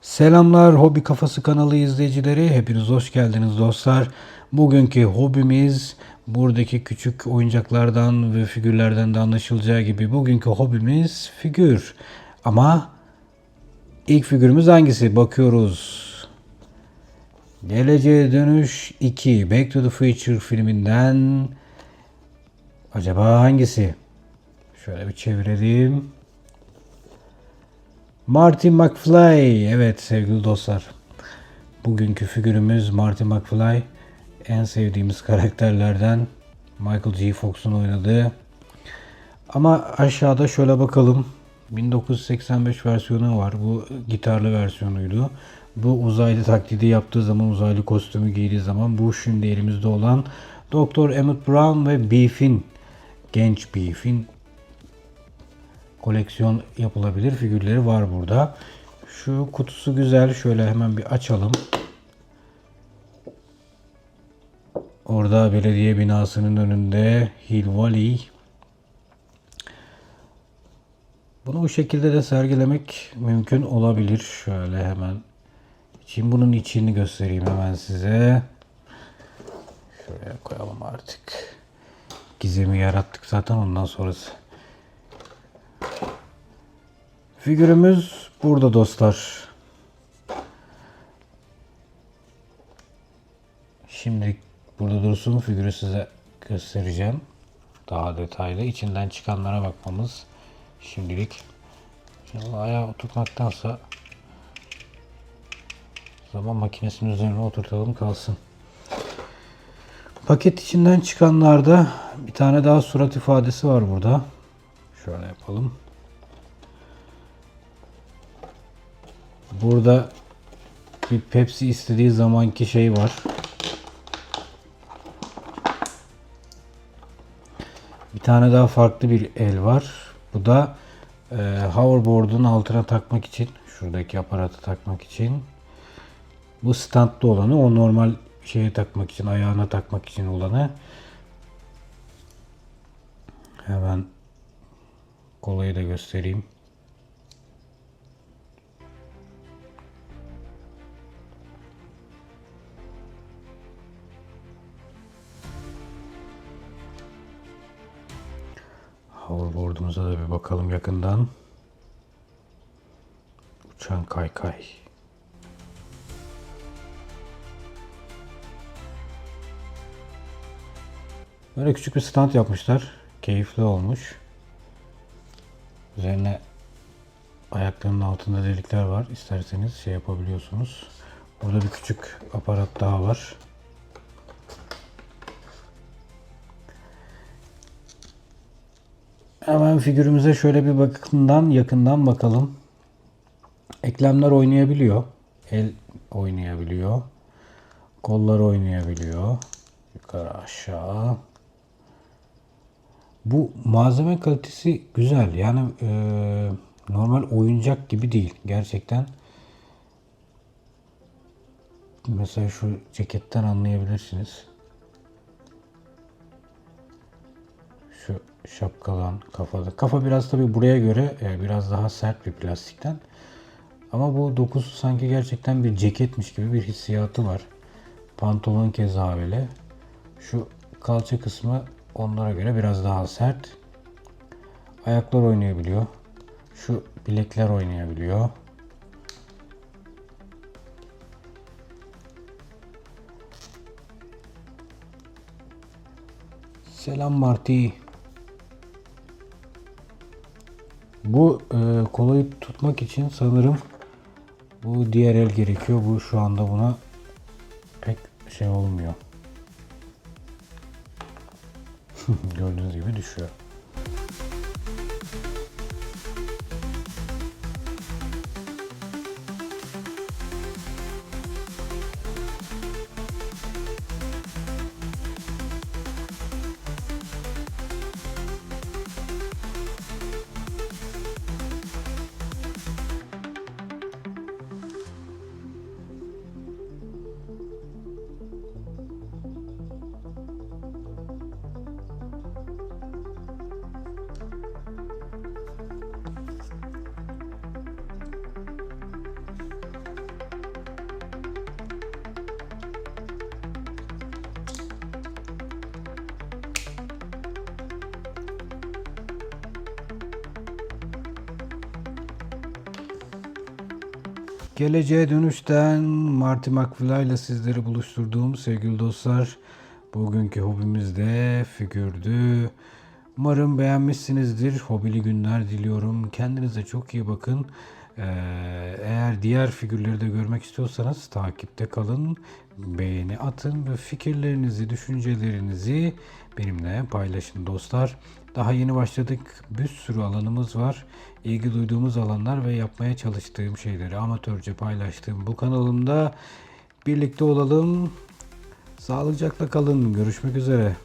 Selamlar Hobi Kafası kanalı izleyicileri. Hepiniz hoş geldiniz dostlar. Bugünkü hobimiz buradaki küçük oyuncaklardan ve figürlerden de anlaşılacağı gibi bugünkü hobimiz figür. Ama ilk figürümüz hangisi? Bakıyoruz. Geleceğe Dönüş 2 Back to the Future filminden acaba hangisi? Şöyle bir çevirelim. Marty McFly. Evet sevgili dostlar. Bugünkü figürümüz Marty McFly. En sevdiğimiz karakterlerden Michael G. Fox'un oynadığı. Ama aşağıda şöyle bakalım. 1985 versiyonu var. Bu gitarlı versiyonuydu. Bu uzaylı taklidi yaptığı zaman, uzaylı kostümü giydiği zaman bu şimdi elimizde olan Dr. Emmett Brown ve Beef'in genç Beef'in koleksiyon yapılabilir figürleri var burada. Şu kutusu güzel. Şöyle hemen bir açalım. Orada belediye binasının önünde Hill Valley. Bunu bu şekilde de sergilemek mümkün olabilir. Şöyle hemen Şimdi bunun içini göstereyim hemen size. Şuraya koyalım artık. Gizemi yarattık zaten ondan sonrası. Figürümüz burada dostlar. Şimdi burada dursun figürü size göstereceğim. Daha detaylı. İçinden çıkanlara bakmamız şimdilik. Şimdi ayağa oturtmaktansa zaman makinesinin üzerine oturtalım kalsın. Paket içinden çıkanlarda bir tane daha surat ifadesi var burada. Şöyle yapalım. Burada bir Pepsi istediği zamanki şey var. Bir tane daha farklı bir el var. Bu da e, hoverboard'un altına takmak için, şuradaki aparatı takmak için. Bu standlı olanı, o normal şeye takmak için, ayağına takmak için olanı. Hemen kolayı da göstereyim. Hoverboard'umuza da bir bakalım yakından. Uçan kaykay. Böyle küçük bir stand yapmışlar. Keyifli olmuş. Üzerine ayaklarının altında delikler var. İsterseniz şey yapabiliyorsunuz. Burada bir küçük aparat daha var. Hemen figürümüze şöyle bir bakımdan yakından bakalım. Eklemler oynayabiliyor. El oynayabiliyor. Kollar oynayabiliyor. Yukarı aşağı. Bu malzeme kalitesi güzel. Yani e, normal oyuncak gibi değil. Gerçekten. Mesela şu ceketten anlayabilirsiniz. Şapkalan kafada. Kafa biraz tabi buraya göre e, biraz daha sert bir plastikten. Ama bu dokusu sanki gerçekten bir ceketmiş gibi bir hissiyatı var. Pantolon keza öyle. Şu kalça kısmı onlara göre biraz daha sert. Ayaklar oynayabiliyor. Şu bilekler oynayabiliyor. Selam Marty. Bu e, kolayı tutmak için sanırım bu diğer el gerekiyor. Bu şu anda buna pek şey olmuyor. Gördüğünüz gibi düşüyor. Geleceğe dönüşten Marty McFly ile sizleri buluşturduğum sevgili dostlar. Bugünkü hobimiz de figürdü. Umarım beğenmişsinizdir. Hobili günler diliyorum. Kendinize çok iyi bakın. Ee, eğer diğer figürleri de görmek istiyorsanız takipte kalın. Beğeni atın ve fikirlerinizi, düşüncelerinizi benimle paylaşın dostlar. Daha yeni başladık. Bir sürü alanımız var. İlgi duyduğumuz alanlar ve yapmaya çalıştığım şeyleri amatörce paylaştığım bu kanalımda birlikte olalım. Sağlıcakla kalın. Görüşmek üzere.